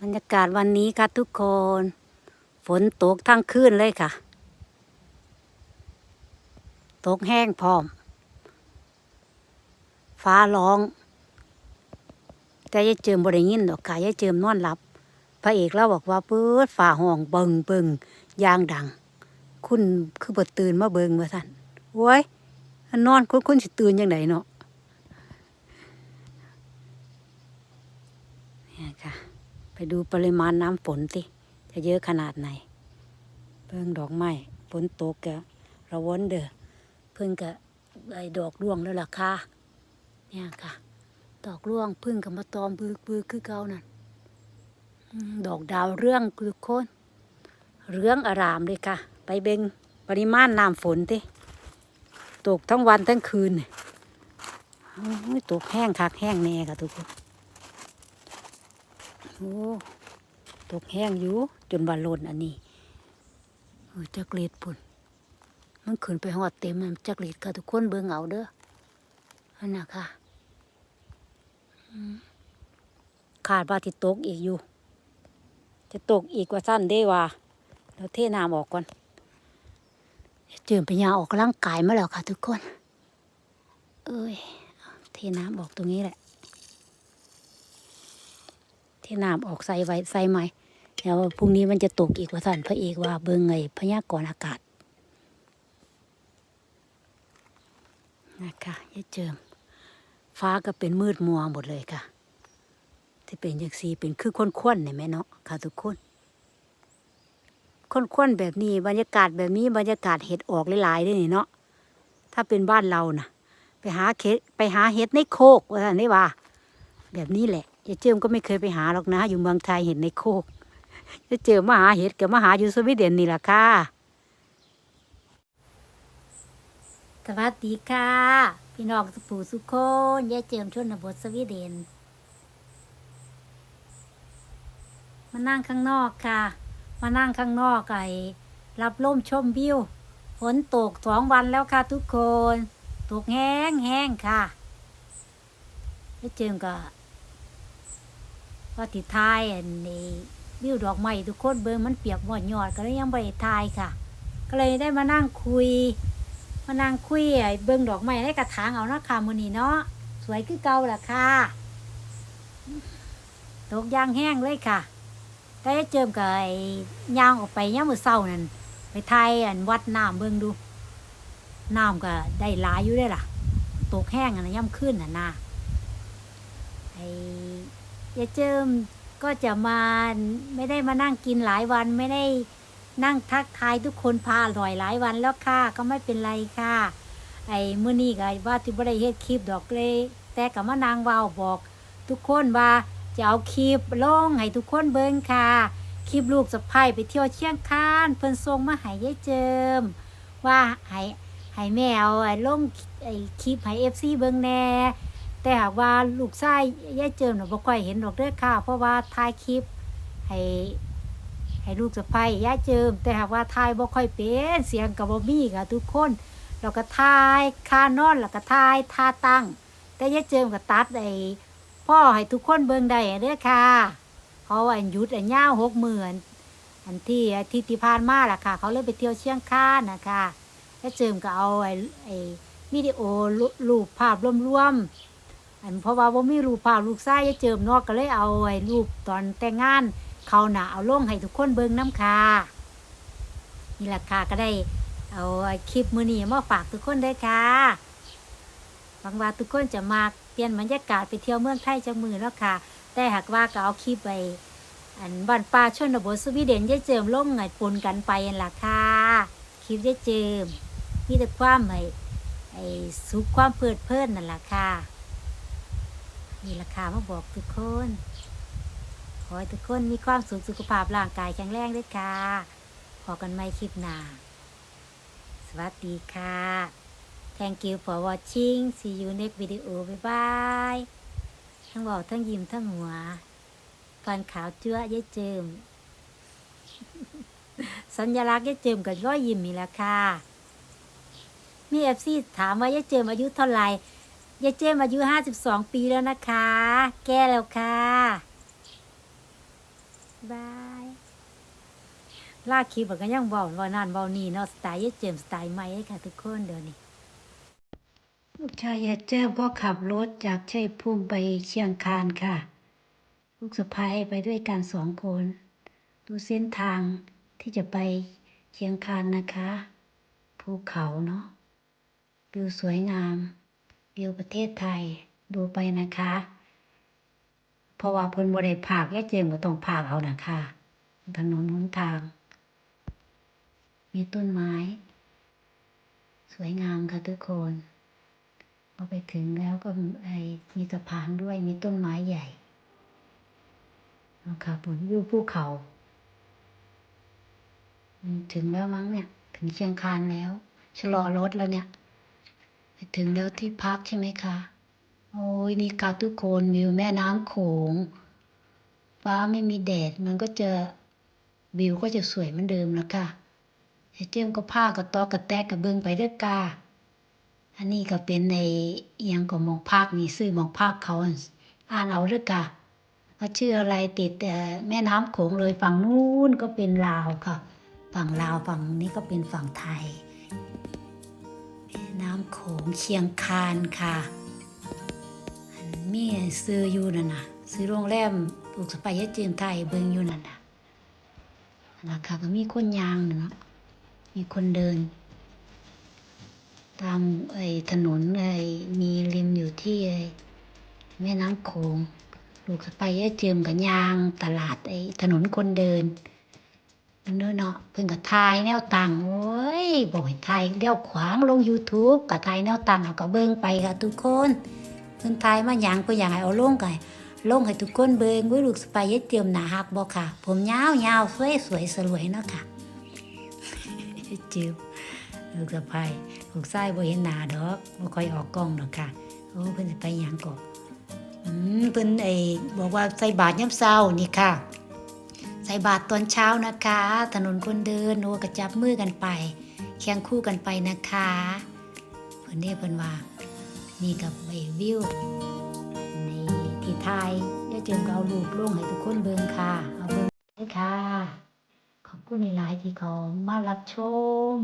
บรรยากาศวันนี้ค่ะทุกคน ฝนตกทั้งคืนเลยค่ะ ตกแห้งพร้อม ฟ้าร้อง แต่ยายเจิมบริยินดอกค่ะยายเจิมนอนหลับ พระเอกเราบอกว่าเปิดฝ่าห้องเบิงเบิงยางดัง คุณคือบ่ตื่นมาเบิงมาท่านโว้ยนอนคุณคุณสิตื่นยังไงเนาะเนี่ยค่ะ ไป ดูปริมาณน้ำฝนสิจะเยอะขนาดไหนเบิ่งดอกไม้ฝนตกกะระวนเด้อเพิ่งกะไอ้ดอกร่วงแล้วล่ะค่ะเนี่ยค่ะ ดอกร่วงเพึ่งกับมาตอมบือบือคือเก่านั่นดอกดาวเรื่องทุกคนเรื่องอารามเลยค่ะ ไปเบ่งปริมาณน้ำฝนติตกทั้งวันทั้งคืนนี่โอ้ยตกแห้งคักแห้งแน่ค่ะทุกคน โอ้ตกแห้งอยู่ จนบาลนอันนี้โอ้ยจักรีดปุ่น มันขึ้นไปหอดเต็มมันจักรีดค่ะทุกคนเบิ่งเอาเด้ออันน่ะค่ะขาดว่าที่ตกอีกอยู่ จะตกอีกว่าสั้นได้ว่าเราเทน้ำออกก่อนเจิมปัญญาออกกำลังกายมาแล้วค่ะทุกคน เอ้ยเทน้ำออกตรงนี้แหละ ทน้ำออกใส่ไว้ใส่ไหมเดี๋ยวพรุ่งนี้มันจะตกอีกว่าสันพระเอกว่าเบิ่งไงพยากรณ์อากาศนะคะยายเจิม ฟ้าก็เป็นมืดมัวหมดเลยค่ะ ที่เป็นอย่างสีเป็นคือค้นๆเนี่ยแม่เนาะค่ะทุกคนค้นๆแบบนี้ บรรยากาศแบบนี้บรรยากาศเห็ดออกหลายๆด้วยนี่เนาะถ้าเป็นบ้านเรานะไปหาเห็ดไปหาเห็ดในโคกว่าซั่นได้ว่า แบบนี้แหละ ยายเจิมก็ไม่เคยไปหาหรอกนะ อยู่เมืองไทยเห็ดในโคกจะเจอมาหาเห็ดกับมาหาอยู่สวีเดนนี่แหละค่ะสวัสดีค่ะ พี่น้องสุปูสุโคนยายเจิมชนบทสวีเดนมานั่งข้างนอกค่ะ มานั่งข้างนอกไอ้รับลมชมวิวฝนตกสองวันแล้วค่ะทุกคน ตกแห้งแห้งค่ะแล้วเจิมก็ ว่าติดทายอันนี้วิวดอกไม้ทุกคนเบิ่งมันเปียกหมดยอดก็เลยยังไม่ไทายค่ะ ก็เลยได้มานั่งคุย มานั่งคุยเบิ่งดอกไม้ในกระถางเอานะค่ะมื้อนี้เนาะสวยคือเก่าล่ะค่ะตกยางแห้งเลยค่ะแต่เจิมกับไอ้ย่างออกไปย่ามมือเศร้านั่นไปไทยอันวัดน้ำเบิ่งดูน้ำก็ได้หลายอยู่ได้ล่ะ ตกแห้งอันย่ำขึ้นน่ะนะไอ้ ยายเจิมก็จะมาไม่ได้มานั่งกินหลายวันไม่ได้นั่งทักทายทุกคนพาอร่อยหลายวันแล้วค่ะก็ไม่เป็นไรค่ะ ไอ้มื้อนี้ก็ว่าที่บ่ได้เฮ็ดคลิปดอกเลย แต่ก็มานางว้าบอก ทุกคนว่าจะเอาคลิปลงให้ทุกคนเบิ่งค่ะคลิปลูกสะใภ้ไปเที่ยวเชียงคานเพิ่นส่งมาให้ยายเจิม ว่าให้ให้แม่เอาไอ้ลงไอ้คลิปให้ FC เบิ่งแน่ แต่หากว่าลูกชายยายเจิมน่ะบ่ค่อยเห็นดอกเด้อค่ะ เพราะว่าถ่ายคลิปให้ให้ลูกสะใภ้ยายเจิม แต่หากว่าถ่ายบ่ค่อยเป็นเสียงก็บ่มีค่ะทุกคนแล้วก็ถ่ายคานอนแล้วก็ถ่ายท่าตั้ง แต่ยายเจิมก็ตัดไอ้พ่อให้ทุกคนเบิ่งได้เด้อค่ะเพราะว่าอันยุดอันย่าวหกหมื่นอันที่อาที่ที่ผ่านมาล่ะค่ะ เขาเลยไปเที่ยวเชียงคานนะคะแล้วเจิมก็เอาไอ้ไอ้วิดีโอรูรูปภาพรวมๆ อันเพราะว่าว่ามีรูปภาพลูกชายยายเจิมนอกก็เลยเอาไอ้รูปตอนแต่งงาน เขาหน่ะเอาลงให้ทุกคนเบิ่งน้ำค่ะนี่แหละค่ะก็ได้เอาไอ้คลิปมือนี้มาฝากทุกคนได้ค่ะหวังว่าทุกคนจะมาเปลี่ยนบรรยากาศไปเที่ยวเมืองไทยจากมือแล้วค่ะ แต่หากว่าก็เอาคลิปไปอันบ้านป่าชนบทสวีเดนยายเจิมลงไงปนกันไปนั่นล่ะค่ะคลิปยายเจิมมีแต่ความไอ้ไอ้สุขความเพลิดเพลินนั่นล่ะค่ะ นี่ล่ะค่ะมาบอกทุกคน ขอให้ทุกคนมีความสุขสุขภาพร่างกายแข็งแรงด้วยค่ะพอกันใหม่คลิปหน้า สวัสดีค่ะ Thank you for watching see you next video bye bye ทั้งบอกทั้งยิ้มทั้งหัวฟันขาวเจื้อยายเจิม สัญลักษณ์ยายเจิมกับร้อยยิ้มนี่แหละค่ะมีเอฟซีถามว่ายายเจิมอายุเท่าไหร่ ยายเจมอายุห้าสิบสองปีแล้วนะคะ แก่แล้วค่ะบายลากคลิปก็ยังเว้าว่านั่นเว้านี่เนาะสไตล์ยายเจมสไตล์ใหม่ค่ะ ทุกคนเดี๋ยวนี้ลูกชายยายเจิมก็ขับรถจากชัยภูมิไปเชียงคานค่ะ ลูกสะพ้ายไปด้วยกันสองคน ดูเส้นทางที่จะไปเชียงคานนะคะ ภูเขาเนาะวิวสวยงาม วิวประเทศไทยดูไปนะคะ เพราะว่าเพิ่นบ่ได้ภาคยายเจมก็ต้องภาคเอานะคะถนนหนทาง มีต้นไม้ สวยงามค่ะทุกคนพอไปถึงแล้วก็ไอมีสะพานด้วยมีต้นไม้ใหญ่นะคะบนวิวภูเขาถึงแล้วมั้งเนี่ย ถึงเชียงคานแล้ว ชะลอรถแล้วเนี่ย ถึงแล้วที่พักใช่ไหมคะ โอ้ยนี่ค่ะทุกคนวิวแม่น้ำโขง ฟ้าไม่มีแดดมันก็จะวิวก็จะสวยเหมือนเดิมแล้วค่ะไอ้เจ้มก็ผ้ากระตอกกระแตกกระเบื้งไปเด้อกาอันนี้ก็เป็นในเอียงของมองภาคนี่ซื้อมองภาคเขาอ่านเอาเด้อกาว่าชื่ออะไรติดแต่แม่น้ำโขงเลยฝั่งนู้นก็เป็นลาวค่ะ ฝั่งลาวฝั่งนี้ก็เป็นฝั่งไทย น้ำโขงเชียงคานค่ะ อันมีซื้ออยู่นั่นน่ะ ซื้อโรงแรมปลูกสไปยะจืนไทยเบิงอยู่นั่นน่ะนะคะก็มีคนยางน่ะเนาะมีคนเดิน ตามไอ้ถนนไอ้มีริมอยู่ที่ไอ้แม่น้ำโขงลูกสไปยะเจิมกับยางตลาดไอ้ถนนคนเดิน นั่นเด้อเนาะเพิ่นก็ถ่ายแนวตังโอ้ยบอกให้ถ่ายเลี้ยวขวางลง YouTube ก็ถ่ายแนวตังเอาก็เบิ่งไปค่ะทุกคนเพิ่นทายมาหยังก็อยากให้เอาลงก็ลงให้ทุกคนเบิ่งว่าลูกสไปยายเตรียมหน้าฮักบ่ค่ะ ผมยาวยาวสวยสวยสลวยเนาะค่ะจิบลูกสะใภ้ลูกชายบ่เห็นหน้าดอกบ่ค่อยออกกล้องดอกค่ะโอ้เพิ่นสิไปหยังก็อืมเพิ่นไอ้บอกว่าใส่บาตรยามเช้านี่ค่ะ ส่บาตรตอนเช้านะคะ ถนนคนเดินนัวก็จับมือกันไปเคียงคู่กันไปนะคะเพื่อนเด้เพื่อนว่านี่กับไอวิวนี่ที่ไทยเดี๋ยวเจิมเอารูปลงให้ทุกคนเบิ่งค่ะเอาเบิ่งเลยค่ะ ขอบคุณหลายที่เขามารับชม